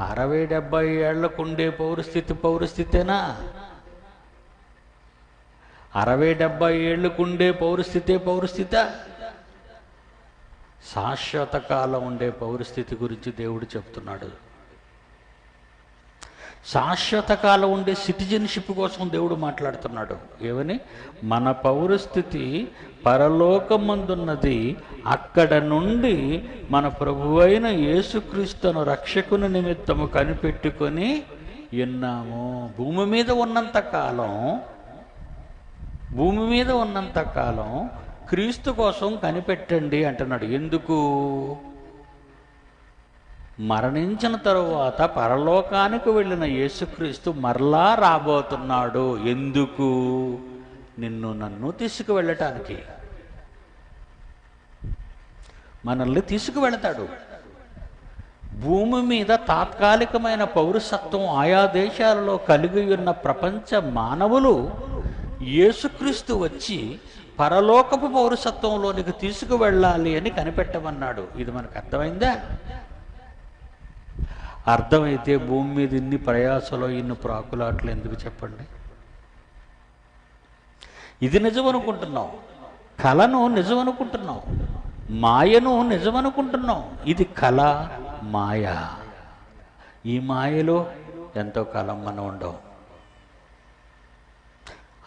అరవై డెబ్బై ఏళ్ళకుండే పౌరస్థితి పౌరస్థితేనా? అరవై డెబ్బై ఏళ్ళకుండే పౌరస్థితే పౌరస్థిత? శాశ్వత కాలం ఉండే పౌరస్థితి గురించి దేవుడు చెప్తున్నాడు. శాశ్వత కాలం ఉండే సిటిజన్షిప్ కోసం దేవుడు మాట్లాడుతున్నాడు. ఏమని? మన పౌరస్థితి పరలోకమందున్నది అక్కడ నుండి మన ప్రభువైన యేసుక్రీస్తును రక్షకుని నిమిత్తము కనిపెట్టుకొని విన్నాము భూమి మీద ఉన్నంత కాలం భూమి మీద ఉన్నంత కాలం క్రీస్తు కోసం కనిపెట్టండి అంటున్నాడు. ఎందుకు? మరణించిన తరువాత పరలోకానికి వెళ్ళిన యేసుక్రీస్తు మరలా రాబోతున్నాడు. ఎందుకు? నిన్ను నన్ను తీసుకువెళ్ళటానికి. మనల్ని తీసుకువెళతాడు. భూమి మీద తాత్కాలికమైన పౌరసత్వం ఆయా దేశాలలో కలిగి ఉన్న ప్రపంచ మానవులు యేసుక్రీస్తు వచ్చి పరలోకపు పౌరసత్వంలోనికి తీసుకువెళ్ళాలి అని కనిపెట్టమన్నాడు. ఇది మనకు అర్థమైందా? అర్థమైతే భూమి మీద ఇన్ని ప్రయాసలో ఇన్ని ప్రాకులాట్లు ఎందుకు చెప్పండి? ఇది నిజం అనుకుంటున్నాం కళను నిజం అనుకుంటున్నాం మాయను నిజం అనుకుంటున్నాం ఇది కళ మాయ. ఈ మాయలో ఎంతో కాలం మనం ఉండవు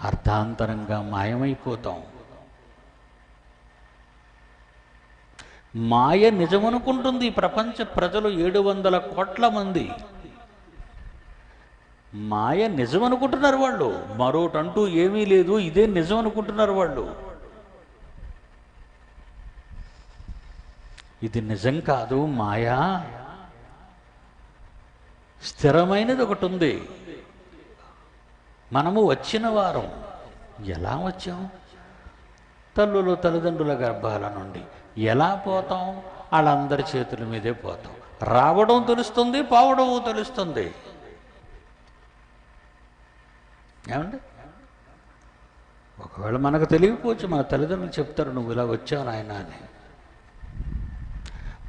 అర్థాంతరంగా మాయమైపోతాం. మాయ నిజమనుకుంటుంది ప్రపంచ ప్రజలు ఏడు వందల కోట్ల మంది. మాయ నిజం అనుకుంటున్నారు వాళ్ళు. మరోటంటూ ఏమీ లేదు ఇదే నిజం అనుకుంటున్నారు వాళ్ళు. ఇది నిజం కాదు మాయా. స్థిరమైనది ఒకటి ఉంది మనము వచ్చిన వారం. ఎలా వచ్చాం? తల్లులు తల్లిదండ్రుల గర్భాల నుండి. ఎలా పోతాం? వాళ్ళందరి చేతుల మీదే పోతాం. రావడం తెలుస్తుంది పోవడం తెలుస్తుంది. ఏమండి? ఒకవేళ మనకు తెలియకపోవచ్చు మన తల్లిదండ్రులు చెప్తారు నువ్వు ఇలా వచ్చావు నాయన అని.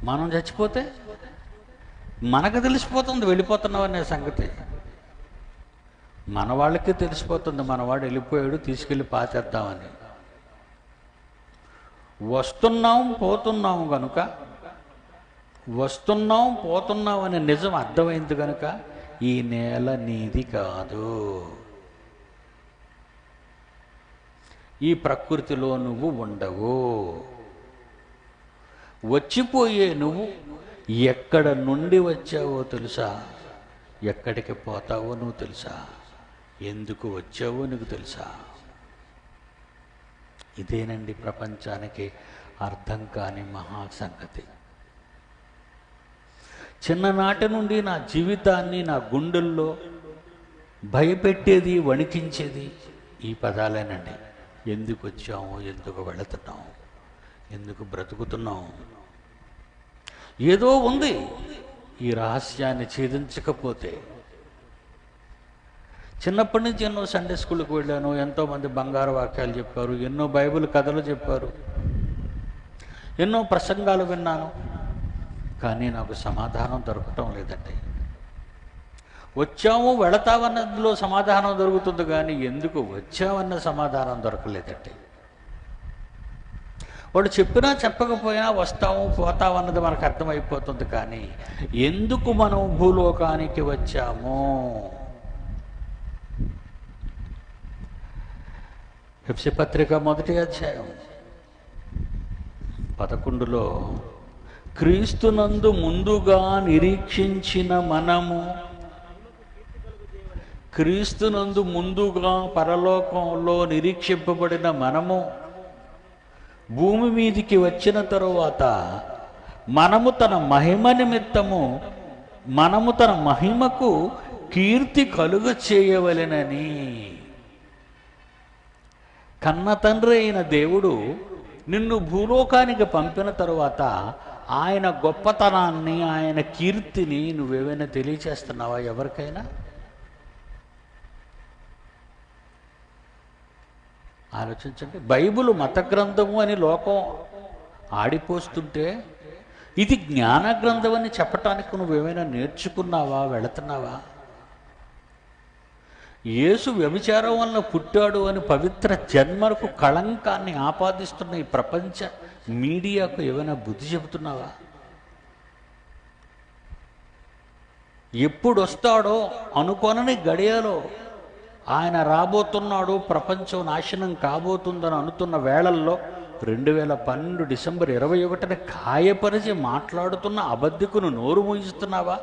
మనం చచ్చిపోతే? మనకు తెలిసిపోతుంది వెళ్ళిపోతున్నావు అనే సంగతి. మన వాళ్ళకి తెలిసిపోతుంది మనవాడు వెళ్ళిపోయాడు తీసుకెళ్ళి పాతేద్దామని వస్తున్నాం పోతున్నాం కనుక వస్తున్నాం పోతున్నాం అనే నిజం అర్థమైంది కనుక ఈ నేల నీది కాదు. ఈ ప్రకృతిలో నువ్వు ఉండవు. వచ్చిపోయే నువ్వు ఎక్కడ నుండి వచ్చావో తెలుసా? ఎక్కడికి పోతావో నువ్వు తెలుసా? ఎందుకు వచ్చావో నీకు తెలుసా? ఇదేనండి ప్రపంచానికి అర్థం కాని మహా సంగతి చిన్ననాటి నుండి నా జీవితాన్ని నా గుండెల్లో భయపెట్టేది వణికించేది ఈ పదాలేనండి. ఎందుకు వచ్చాము ఎందుకు వెళుతున్నాం ఎందుకు బ్రతుకుతున్నాం? ఏదో ఉంది ఈ రహస్యాన్ని ఛేదించకపోతే చిన్నప్పటి నుంచి ఎన్నో సండే స్కూల్కి వెళ్ళాను ఎంతోమంది బంగారు వాక్యాలు చెప్పారు ఎన్నో బైబిల్ కథలు చెప్పారు ఎన్నో ప్రసంగాలు విన్నాను కానీ నాకు సమాధానం దొరకటం లేదండి. వచ్చాము వెళతామన్నదిలో సమాధానం దొరుకుతుంది కానీ ఎందుకు వచ్చామన్న సమాధానం దొరకలేదండి. వాడు చెప్పినా చెప్పకపోయినా వస్తాము పోతామన్నది మనకు అర్థమైపోతుంది కానీ ఎందుకు మనం భూలోకానికి వచ్చాము? ఎఫ్సి పత్రిక మొదటి అధ్యాయం. పదకొండులో క్రీస్తునందు ముందుగా నిరీక్షించిన మనము క్రీస్తునందు ముందుగా పరలోకంలో నిరీక్షింపబడిన మనము భూమి మీదికి వచ్చిన తరువాత మనము తన మహిమ నిమిత్తము మనము తన మహిమకు కీర్తి కలుగ చేయవలెనని కన్న తండ్రి అయిన దేవుడు నిన్ను భూలోకానికి పంపిన తరువాత ఆయన గొప్పతనాన్ని ఆయన కీర్తిని నువ్వేమైనా తెలియచేస్తున్నావా ఎవరికైనా? ఆలోచించండి. బైబిల్ మత గ్రంథము అని లోకం ఆడిపోస్తుంటే ఇది జ్ఞాన గ్రంథం అని చెప్పటానికి నువ్వేమైనా నేర్చుకున్నావా వెళుతున్నావా? యేసు వ్యభిచారం వల్ల పుట్టాడు అని పవిత్ర జన్మలకు కళంకాన్ని ఆపాదిస్తున్న ఈ ప్రపంచ మీడియాకు ఏమైనా బుద్ధి చెబుతున్నావా? ఎప్పుడు వస్తాడో అనుకొనని గడియలో ఆయన రాబోతున్నాడు ప్రపంచం నాశనం కాబోతుందని అనుతున్న వేళల్లో రెండు వేల పన్నెండు డిసెంబర్ ఇరవై ఒకటిన ఖాయపరిచి మాట్లాడుతున్న అబద్ధికును నోరు మూయిస్తున్నావా?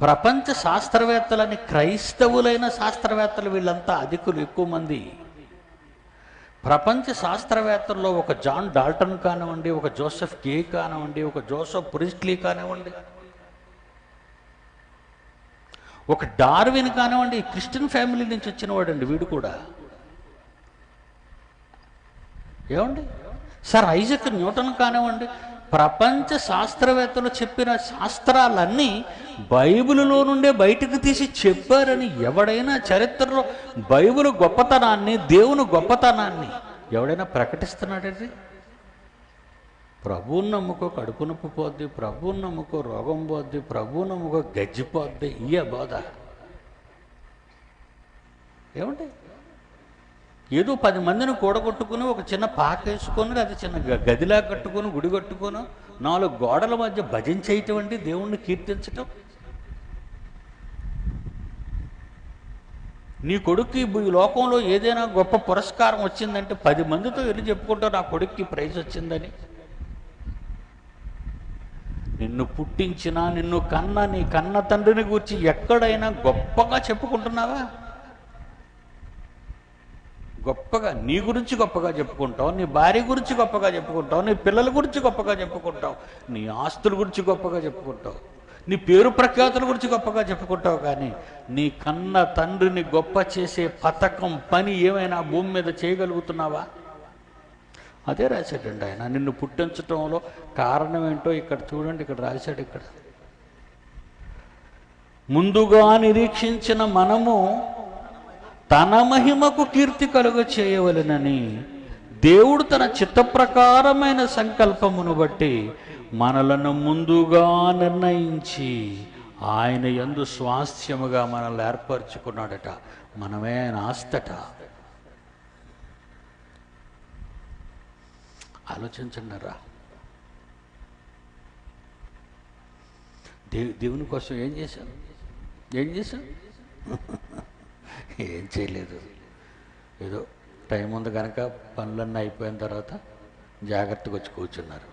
ప్రపంచ శాస్త్రవేత్తలని క్రైస్తవులైన శాస్త్రవేత్తలు వీళ్ళంతా అధికులు ఎక్కువ మంది. ప్రపంచ శాస్త్రవేత్తల్లో ఒక జాన్ డాల్టన్ కానివ్వండి ఒక జోసెఫ్ కే కానివ్వండి ఒక జోసెఫ్ ప్రిస్ట్లీ కానివ్వండి ఒక డార్విన్ కానివ్వండి క్రిస్టియన్ ఫ్యామిలీ నుంచి వచ్చినవాడండి వీడు కూడా. ఏమండి? సార్ ఐజక్ న్యూటన్ కానివ్వండి ప్రపంచ శాస్త్రవేత్తలు చెప్పిన శాస్త్రాలన్నీ బైబిలులో నుండే బయటకు తీసి చెప్పారని ఎవడైనా చరిత్రలో బైబిల్ గొప్పతనాన్ని దేవుని గొప్పతనాన్ని ఎవడైనా ప్రకటిస్తున్నాడండి? ప్రభువుని నమ్ముకో కడుపు నొప్పి పోద్ది ప్రభువుని నమ్ముకో రోగం పోద్ది ప్రభువు నమ్ముకో గజ్జిపోద్ది ఇయ్య బోధ. ఏమంటే ఏదో పది మందిని కూడగొట్టుకుని ఒక చిన్న పాక వేసుకొని అది చిన్న గ- గదిలా కట్టుకొని గుడి కట్టుకొని నాలుగు గోడల మధ్య భజన చేయటం అండి దేవుణ్ణి కీర్తించటం. నీ కొడుక్కి ఈ లోకంలో ఏదైనా గొప్ప పురస్కారం వచ్చిందంటే పది మందితో వెళ్ళి చెప్పుకుంటావు నా కొడుక్కి ప్రైజ్ వచ్చిందని. నిన్ను పుట్టించిన నిన్ను కన్న నీ కన్న తండ్రిని గురించి ఎక్కడైనా గొప్పగా చెప్పుకుంటున్నావా? గొప్పగా నీ గురించి గొప్పగా చెప్పుకుంటావు నీ భార్య గురించి గొప్పగా చెప్పుకుంటావు నీ పిల్లల గురించి గొప్పగా చెప్పుకుంటావు నీ ఆస్తుల గురించి గొప్పగా చెప్పుకుంటావు నీ పేరు ప్రఖ్యాతుల గురించి గొప్పగా చెప్పుకుంటావు కానీ నీ కన్న తండ్రిని గొప్ప చేసే పథకం పని ఏమైనా భూమి మీద చేయగలుగుతున్నావా? అదే రాశాడండి ఆయన. నిన్ను పుట్టించటంలో కారణం ఏంటో ఇక్కడ చూడండి ఇక్కడ రాశాడు ఇక్కడ. ముందుగా నిరీక్షించిన మనము తన మహిమకు కీర్తి కలుగ చేయవలెనని దేవుడు తన చిత్త ప్రకారమైన సంకల్పమును బట్టి మనలను ముందుగా నిర్ణయించి ఆయన ఎందు స్వాస్థ్యముగా మనల్ని ఏర్పరచుకున్నాడట. మనమే ఆయన ఆస్తట ఆలోచించండిరా. దేవు దేవుని కోసం ఏం చేశాను ఏం చేశాం ఏం చేయలేదు. ఏదో టైం ఉంది కనుక పనులన్నీ అయిపోయిన తర్వాత జాగ్రత్తగా వచ్చి కూర్చున్నారు.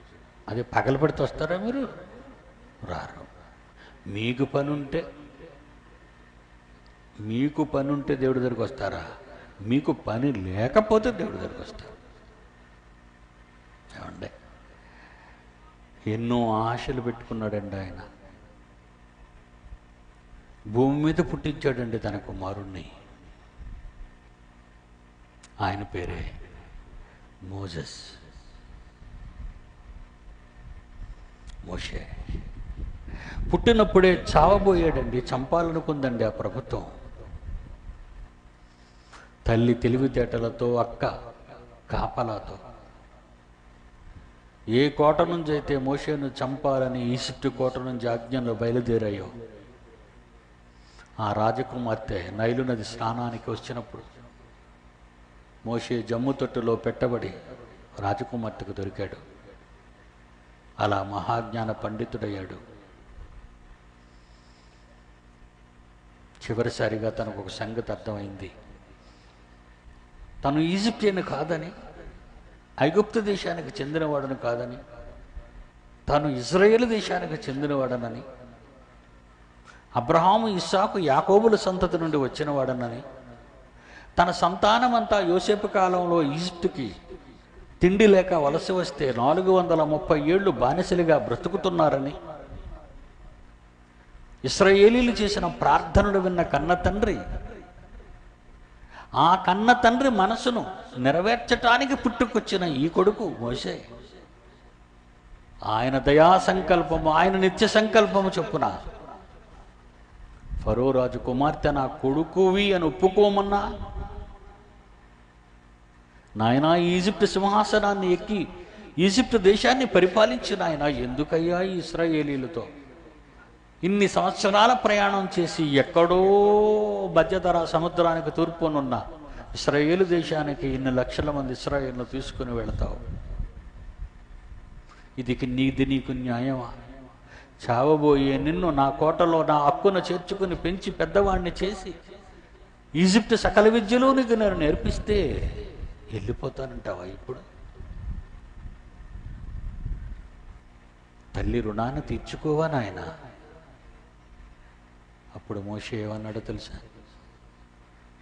అదే పగలు పెడితే వస్తారా మీరు? రారు. మీకు పని ఉంటే మీకు పని ఉంటే దేవుడి దగ్గరికి వస్తారా? మీకు పని లేకపోతే దేవుడి దగ్గరికి వస్తారు. ఏమండే? ఎన్నో ఆశలు పెట్టుకున్నాడండి ఆయన. భూమి మీద పుట్టించాడండి తన కుమారుణ్ణి. ఆయన పేరే మోజస్. మోషే. పుట్టినప్పుడే చావబోయాడండి చంపాలనుకుందండి ఆ ప్రభుత్వం. తల్లి తెలివితేటలతో అక్క కాపలాతో. ఏ కోట నుంచి అయితే మోషేను చంపాలని ఈజిప్ట్ కోట నుంచి ఆజ్ఞలు బయలుదేరాయో ఆ రాజకుమార్తె నైలు నది స్నానానికి వచ్చినప్పుడు మోషే జమ్ము తొట్టులో పెట్టబడి రాజకుమార్తెకు దొరికాడు. అలా మహాజ్ఞాన పండితుడయ్యాడు. చివరిసారిగా తనకు ఒక సంగతి అర్థమైంది. తను ఈజిప్టియన్ కాదని ఐగుప్తు దేశానికి చెందినవాడని కాదని తాను ఇజ్రాయేల్ దేశానికి చెందినవాడనని అబ్రహాము ఇస్సాకు యాకోబుల సంతతి నుండి వచ్చినవాడనని తన సంతానమంతా యోసేపు కాలంలో ఈజిప్టుకి తిండి లేక వలస వస్తే నాలుగు వందల ముప్పై ఏళ్ళు బానిసలుగా బ్రతుకుతున్నారని ఇస్రాయేలీలు చేసిన ప్రార్థనలు విన్న కన్న తండ్రి ఆ కన్న తండ్రి మనసును నెరవేర్చటానికి పుట్టుకొచ్చిన ఈ కొడుకు మోసే ఆయన దయా సంకల్పము ఆయన నిత్య సంకల్పము చొప్పున ఫరో రాజు కుమార్తె నా కొడుకువి అని ఒప్పుకోమన్నా? నాయనా ఈజిప్ట్ సింహాసనాన్ని ఎక్కి ఈజిప్ట్ దేశాన్ని పరిపాలించిన ఆయన ఎందుకయ్యా ఇస్రాయేలీలతో? ఇన్ని సంవత్సరాల ప్రయాణం చేసి ఎక్కడో మధ్యధర సముద్రానికి తూర్పునున్న ఇస్రాయేలు దేశానికి ఇన్ని లక్షల మంది ఇస్రాయేల్ను తీసుకుని వెళతావు. ఇది నీది నీకు న్యాయమా? చావబోయే నిన్ను నా కోటలో నా హక్కును చేర్చుకుని పెంచి పెద్దవాణ్ణి చేసి ఈజిప్ట్ సకల విద్యలో నీకు నేను నేర్పిస్తే వెళ్ళిపోతానంటావా ఇప్పుడు? తల్లి రుణాన్ని తీర్చుకోవా నాయన? అప్పుడు మోషే ఏమన్నాడో తెలుసా?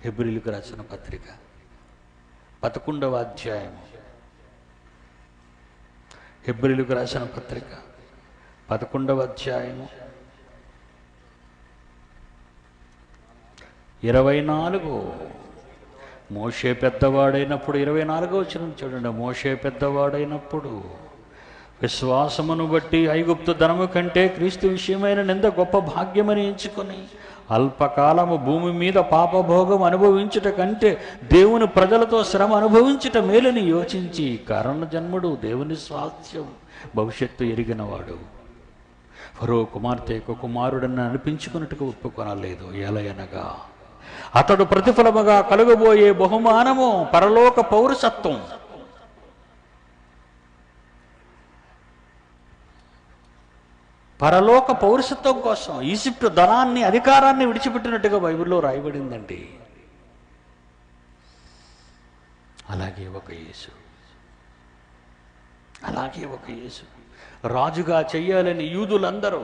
హెబ్రిలకు రాసిన పత్రిక పదకొండవ అధ్యాయం హెబ్రిలకు రాసిన పత్రిక పదకొండవ అధ్యాయము. ఇరవై నాలుగు. మోషే పెద్దవాడైనప్పుడు ఇరవై నాలుగో వచ్చిన చూడండి. మోషే పెద్దవాడైనప్పుడు విశ్వాసమును బట్టి ఐగుప్తు ధనము కంటే క్రీస్తు విషయమైన నింద గొప్ప భాగ్యమని ఎంచుకొని అల్పకాలము భూమి మీద పాపభోగం అనుభవించుట కంటే దేవుని ప్రజలతో శ్రమ అనుభవించుట మేలని యోచించి కారణ జన్ముడు దేవుని స్వాస్థ్యం భవిష్యత్తు ఎరిగినవాడు. ఫరో కుమార్తె యొక్క కుమారుడని అనిపించుకున్నట్టుగా ఒప్పుకొనలేదు. ఎలయనగా అతడు ప్రతిఫలముగా కలుగబోయే బహుమానము పరలోక పౌరసత్వం. పరలోక పౌరసత్వం కోసం ఈజిప్టు ధనాన్ని అధికారాన్ని విడిచిపెట్టినట్టుగా బైబిల్లో రాయబడిందండి. అలాగే ఒక యేసు. అలాగే ఒక యేసు. రాజుగా చెయ్యాలని యూదులందరూ.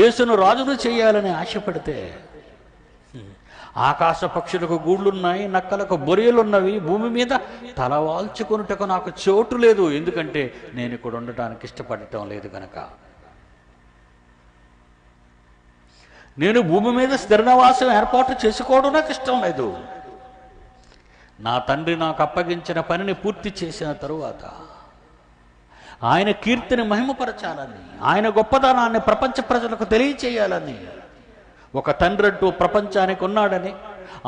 యేసును రాజును చేయాలని ఆశపడితే ఆకాశ పక్షులకు గూళ్ళున్నాయి నక్కలకు బొరియలున్నవి భూమి మీద తలవాల్చుకున్నటకు నాకు చోటు లేదు. ఎందుకంటే నేను ఇక్కడ ఉండటానికి ఇష్టపడటం లేదు కనుక నేను భూమి మీద స్థిరనివాసం ఏర్పాటు చేసుకోవడం నాకు ఇష్టం లేదు. నా తండ్రి నాకు అప్పగించిన పనిని పూర్తి చేసిన తరువాత ఆయన కీర్తిని మహిమపరచాలని ఆయన గొప్పదనాన్ని ప్రపంచ ప్రజలకు తెలియచేయాలని ఒక తండ్రి అంటూ ప్రపంచానికి ఉన్నాడని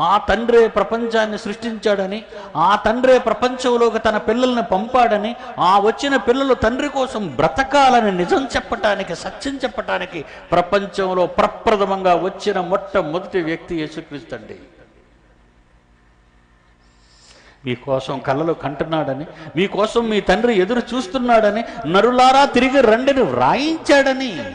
ఆ తండ్రే ప్రపంచాన్ని సృష్టించాడని ఆ తండ్రే ప్రపంచంలోకి తన పిల్లల్ని పంపాడని ఆ వచ్చిన పిల్లలు తండ్రి కోసం బ్రతకాలని నిజం చెప్పటానికి సత్యం చెప్పటానికి ప్రపంచంలో ప్రప్రథమంగా వచ్చిన మొట్టమొదటి వ్యక్తి యేసుక్రీస్తండి మీకోసం కళ్ళలో కంటున్నాడని మీకోసం మీ తండ్రి ఎదురు చూస్తున్నాడని నరులారా తిరిగి రండిని వ్రాయించాడని.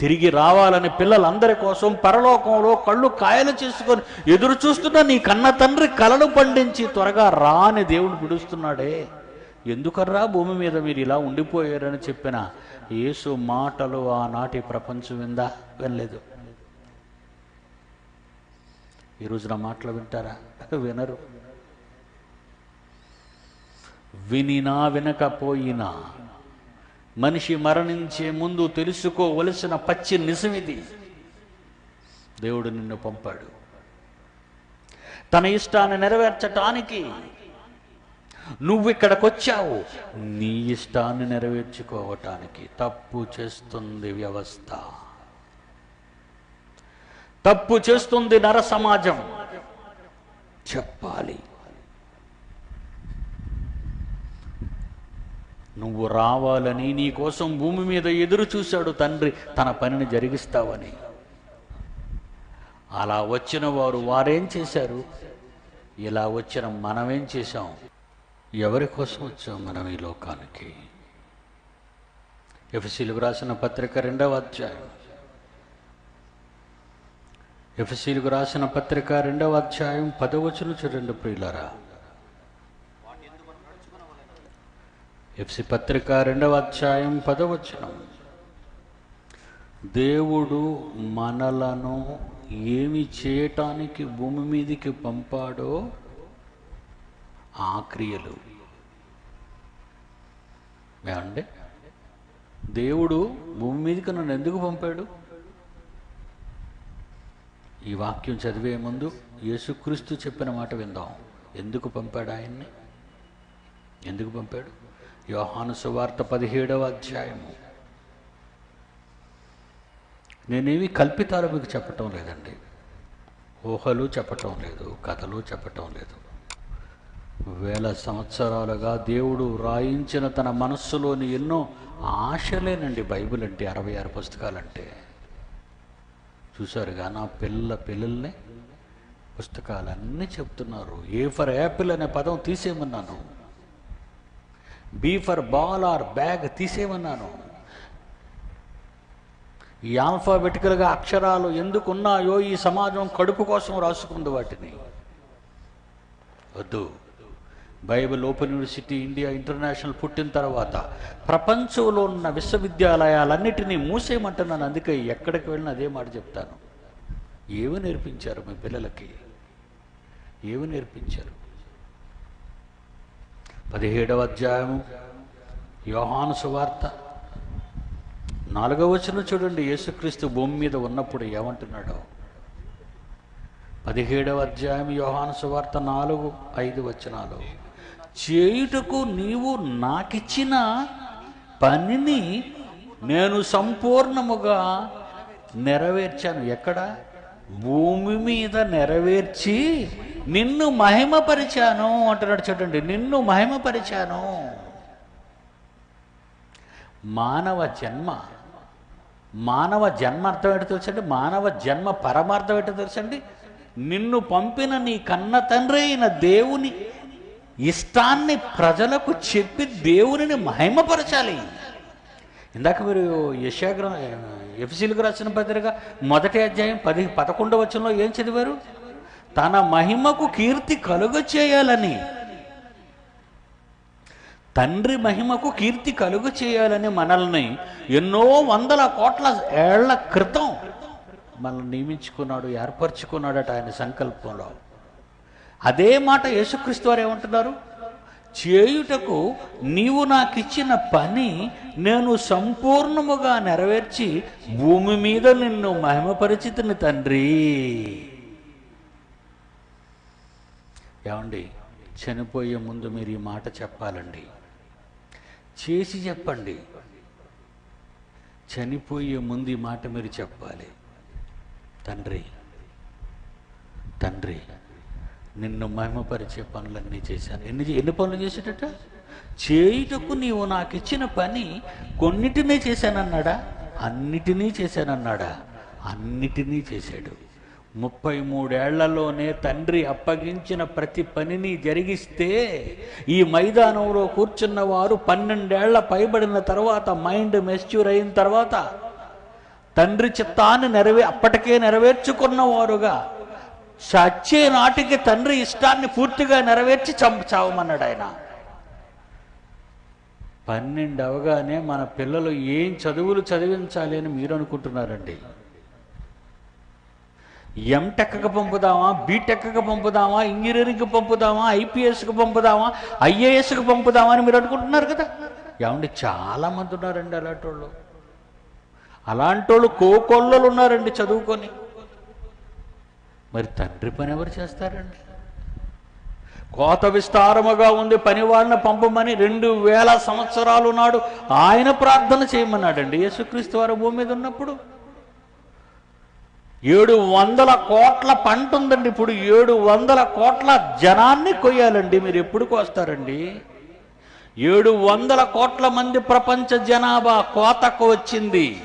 తిరిగి రావాలని పిల్లలందరి కోసం పరలోకంలో కళ్ళు కాయలు చేసుకొని ఎదురు చూస్తున్న నీ కన్న తండ్రి కలలు పండించి త్వరగా రా అని దేవుడు పిలుస్తున్నాడే. ఎందుకర్రా భూమి మీద మీరు ఇలా ఉండిపోయారని చెప్పిన? యేసు మాటలు ఆనాటి ప్రపంచం విందా? వినలేదు. ఈరోజు నా మాటలు వింటారా? వినరు. వినినా వినకపోయినా మనిషి మరణించే ముందు తెలుసుకోవలసిన పచ్చి నిజమిది. దేవుడు నిన్ను పంపాడు. తన ఇష్టాన్ని నెరవేర్చటానికి నువ్వు ఇక్కడికి వచ్చావు నీ ఇష్టాన్ని నెరవేర్చుకోవటానికి తప్పు చేస్తుంది వ్యవస్థ. తప్పు చేస్తుంది నర సమాజం చెప్పాలి. నువ్వు రావాలని నీ కోసం భూమి మీద ఎదురు చూశాడు తండ్రి తన పనిని జరిగిస్తావని. అలా వచ్చిన వారు వారేం చేశారు? ఇలా వచ్చిన మనమేం చేశాం? ఎవరి కోసం వచ్చాం మనం ఈ లోకానికి? ఎఫ్సీలు రాసిన పత్రిక రెండవ అధ్యాయం. ఎఫ్సీలకు రాసిన పత్రిక రెండవ అధ్యాయం పదవచనం చూడండి ప్రియులారా. ఎఫ్సి పత్రిక రెండవ అధ్యాయం పదవచనం దేవుడు మనలను ఏమి చేయటానికి భూమి మీదికి పంపాడో ఆ క్రియలు. ఏమండి? దేవుడు భూమి మీదకి నన్ను ఎందుకు పంపాడు? ఈ వాక్యం చదివే ముందు యేసుక్రీస్తు చెప్పిన మాట విందాం. ఎందుకు పంపాడు ఆయన్ని? ఎందుకు పంపాడు? యోహాను సువార్త పదిహేడవ అధ్యాయము. నేనేమి కల్పితాలు మీకు చెప్పటం లేదండి. ఊహలు చెప్పటం లేదు కథలు చెప్పటం లేదు. వేల సంవత్సరాలుగా దేవుడు రాయించిన తన మనస్సులోని ఎన్నో ఆశలేనండి బైబిల్ అంటే అరవై ఆరు పుస్తకాలంటే. చూసారుగా నా పిల్ల పిల్లల్ని పుస్తకాలన్నీ చెప్తున్నారు. ఏ ఫర్ యాపిల్ అనే పదం తీసేయమన్నాను. B for ball or bag తీసేయమన్నాను. ఈ ఆల్ఫాబెటికల్గా అక్షరాలు ఎందుకు ఉన్నాయో ఈ సమాజం కడుపు కోసం రాసుకుంది వాటిని. వద్దు. Bible open university India international పుట్టిన తర్వాత ప్రపంచంలో ఉన్న విశ్వవిద్యాలయాలన్నిటినీ మూసేయమంటున్నాను. అందుకే ఎక్కడికి వెళ్ళినా అదే మాట చెప్తాను. ఏమి నేర్పించారు మీ పిల్లలకి? ఏమి నేర్పించారు? పదిహేడవ అధ్యాయము యోహాను సువార్త. నాలుగవ వచనం చూడండి. యేసుక్రీస్తు భూమి మీద ఉన్నప్పుడు ఏమంటున్నాడో? పదిహేడవ అధ్యాయం యోహాను సువార్త నాలుగు ఐదు వచనాలు. చేయుటకు నీవు నాకిచ్చిన పనిని నేను సంపూర్ణముగా నెరవేర్చాను. ఎక్కడ? భూమి మీద నెరవేర్చి నిన్ను మహిమపరిచాను అంటున్నాడు చూడండి. నిన్ను మహిమపరిచాను. మానవ జన్మ. మానవ జన్మ అర్థం ఏంటో తెలుసండి? మానవ జన్మ పరమార్థం ఏంటో తెలుసండి? నిన్ను పంపిన నీ కన్న తండ్రి అయిన దేవుని ఇష్టాన్ని ప్రజలకు చెప్పి దేవునిని మహిమపరచాలి. ఇందాక మీరు యశాగ్ర ఎఫ్సీలకు రాసిన పత్రిక మొదటి అధ్యాయం పది పదకొండవ వచనంలో ఏం చదివారు? తన మహిమకు కీర్తి కలుగ చేయాలని తండ్రి మహిమకు కీర్తి కలుగు చేయాలని మనల్ని ఎన్నో వందల కోట్ల ఏళ్ళ క్రితం మనల్ని నియమించుకున్నాడు ఏర్పరచుకున్నాడట ఆయన సంకల్పంలో. అదే మాట యేసుక్రీస్తు వారు ఏమంటున్నారు? చేయుటకు నీవు నాకు ఇచ్చిన పని నేను సంపూర్ణముగా నెరవేర్చి భూమి మీద నిన్ను మహిమపరిచితిని తండ్రి. ఏమండి చనిపోయే ముందు మీరు ఈ మాట చెప్పాలండి. చేసి చెప్పండి. చనిపోయే ముందు ఈ మాట మీరు చెప్పాలి. తండ్రి తండ్రి నిన్ను మహిమపరిచే పనులన్నీ చేశాను. ఎన్ని ఎన్ని పనులు చేసేటట? చేయుటకు నీవు నాకు ఇచ్చిన పని కొన్నిటినీ చేశానన్నాడా? అన్నిటినీ చేశానన్నాడా? అన్నిటినీ చేశాడు. ముప్పై మూడేళ్ళలోనే తండ్రి అప్పగించిన ప్రతి పనిని జరిగిస్తే ఈ మైదానంలో కూర్చున్న వారు పన్నెండేళ్ళ పైబడిన తర్వాత మైండ్ మెస్చ్యూర్ అయిన తర్వాత తండ్రి చిత్తాన్ని నెరవే అప్పటికే నెరవేర్చుకున్నవారుగా చచ్చే నాటికి తండ్రి ఇష్టాన్ని పూర్తిగా నెరవేర్చి చంపు చావమన్నాడు ఆయన. పన్నెండు అవగానే మన పిల్లలు ఏం చదువులు చదివించాలి అని మీరు అనుకుంటున్నారండి ఎంటెక్కి పంపుదామా బీటెక్కి పంపుదామా ఇంజనీరింగ్కి పంపుదామా ఐపీఎస్కి పంపుదామా ఐఏఎస్కి పంపుదామా అని మీరు అనుకుంటున్నారు కదా? ఏమండి చాలా మంది ఉన్నారండి అలాంటి వాళ్ళు అలాంటి వాళ్ళు కోకొల్లలు ఉన్నారండి చదువుకొని. మరి తండ్రి పని ఎవరు చేస్తారండి? కోత విస్తారముగా ఉంది పని వాళ్ళని పంపమని రెండు వేల సంవత్సరాలు నాడు ఆయన ప్రార్థన చేయమన్నాడండి యేసుక్రీస్తు వారు భూమి మీద ఉన్నప్పుడు. ఏడు వందల కోట్ల పంట ఉందండి ఇప్పుడు. ఏడు వందల కోట్ల జనాన్ని కొయ్యాలండి. మీరు ఎప్పుడు కోస్తారండి? ఏడు వందల కోట్ల మంది ప్రపంచ జనాభా కోతకు వచ్చింది.